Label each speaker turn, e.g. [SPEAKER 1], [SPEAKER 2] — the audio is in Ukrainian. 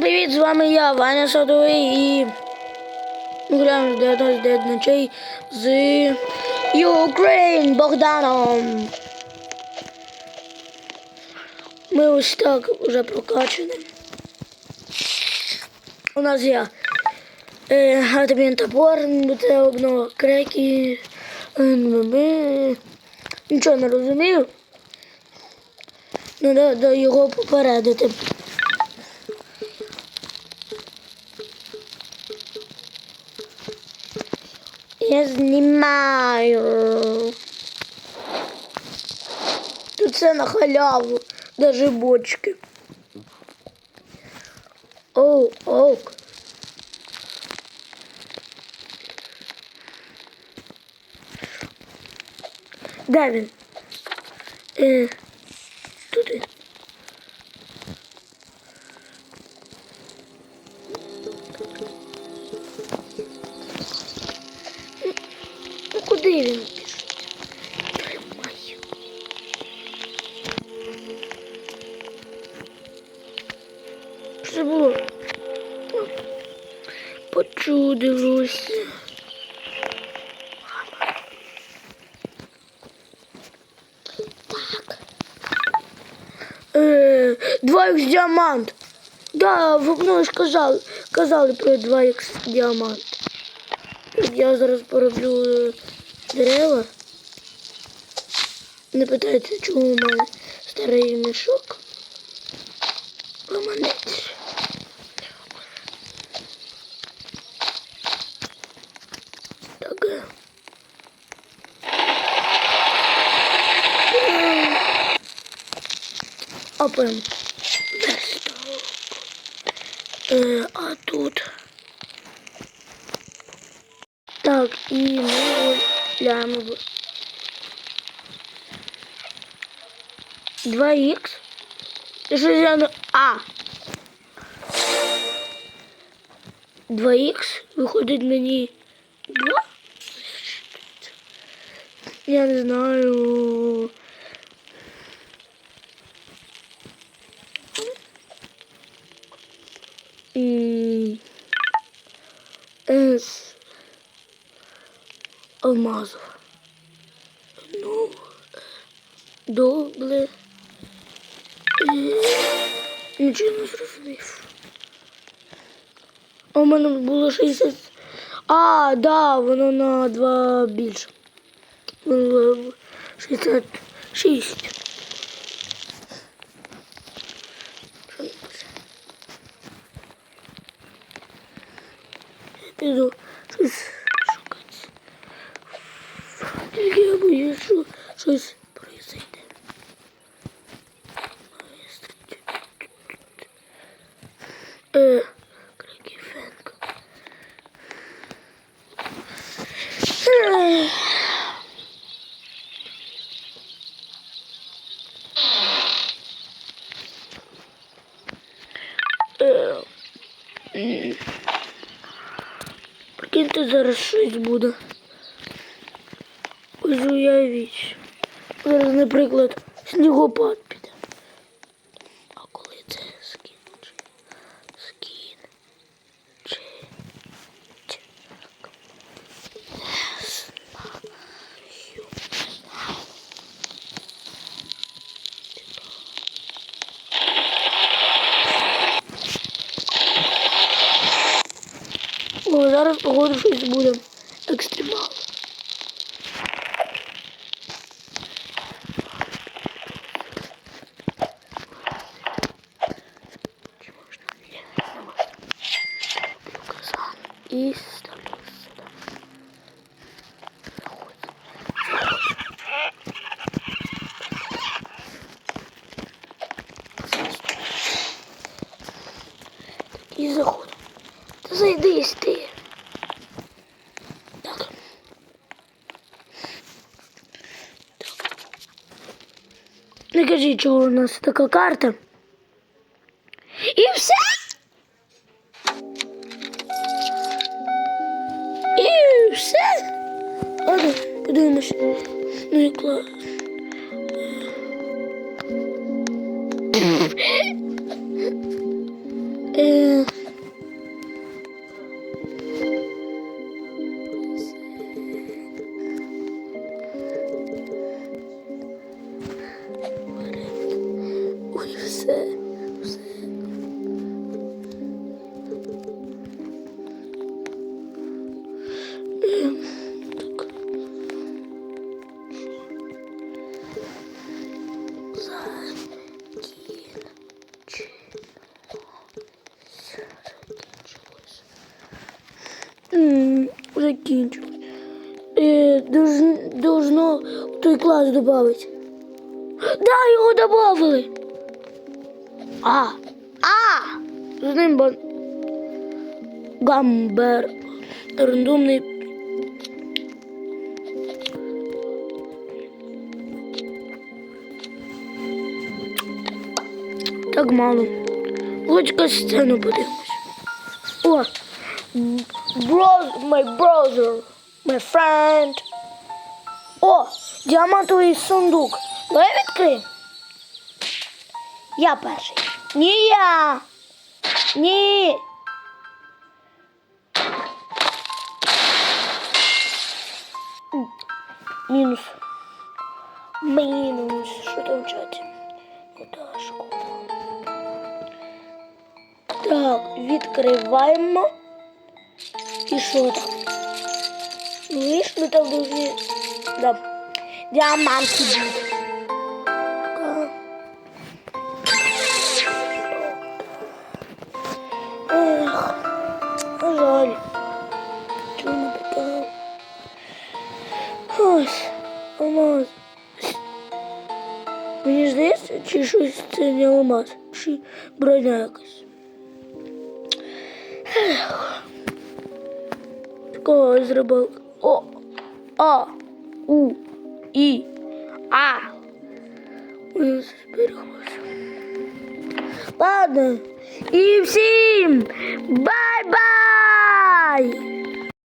[SPEAKER 1] Привіт, з вами я, Ваня Садовий і ми граємо в 19 ночей з Ukraine Богданом. Ми ось так вже прокачані. У нас є е, адмін топор, це одно креки. НМБ. Нічого не розумію. Треба його попередити. Я знімаю. Тут все на халяву, даже бочки. Оу, ок. Де він? Е, туди. Почудилося. Так. Е, 2х діамант. Да, ви ну, ж казали, казали про 2х діамант. Я зараз пороблю е, дерева. Не питайте, чому у мене старий мішок. Ламанець. Так. е. Опен. Версток. Е, а тут. Так, і ми гуляємо. 2х. Що я не... А. 2х виходить мені 2? Я не знаю. М, С. Алмазов. Ну, добре. Е, Нічого не зрозумів. А у мене було 60. А, да, воно на 2 більше. Воно 66. Що напише? Я піду щось шукати. Тільки я боюсь, що щось произойде. Е, Прикиньте, зараз щось буде. Ось уявіть. Зараз, наприклад, снігопад походу щось буде екстремал. Чи можна? Ні, не можна. Роблю казан і ставлю сюди. Заходь. Заходь. І заходимо. Та зайди ти. Не кажіть, чого у нас така карта. І все. І все. Ладно, подивимось. Ну і клас. Закінчилось. І должно, должно в той клас додати. Да, його додали. А. А! З ним бан... Гамбер. Рандомний. Так мало. Лучка сцену подивимось. О! Bro, my brother, my friend. О, діамантовий сундук. Давай відкриємо. Я перший. Ні я. Ні. Мінус. Мінус. Що там чаті? Пташку. Так, відкриваємо. І що там? Ну, видиш, ми там должны... Да. Діаманти будуть. Так. Ех, а жаль. Чому не питав? Ось, алмаз. Мені здається, чи щось це не алмаз, чи броня якась. Ех. Такого зробив. О, А, У, І, А. Ой, збереглося. Ладно. І всім бай-бай!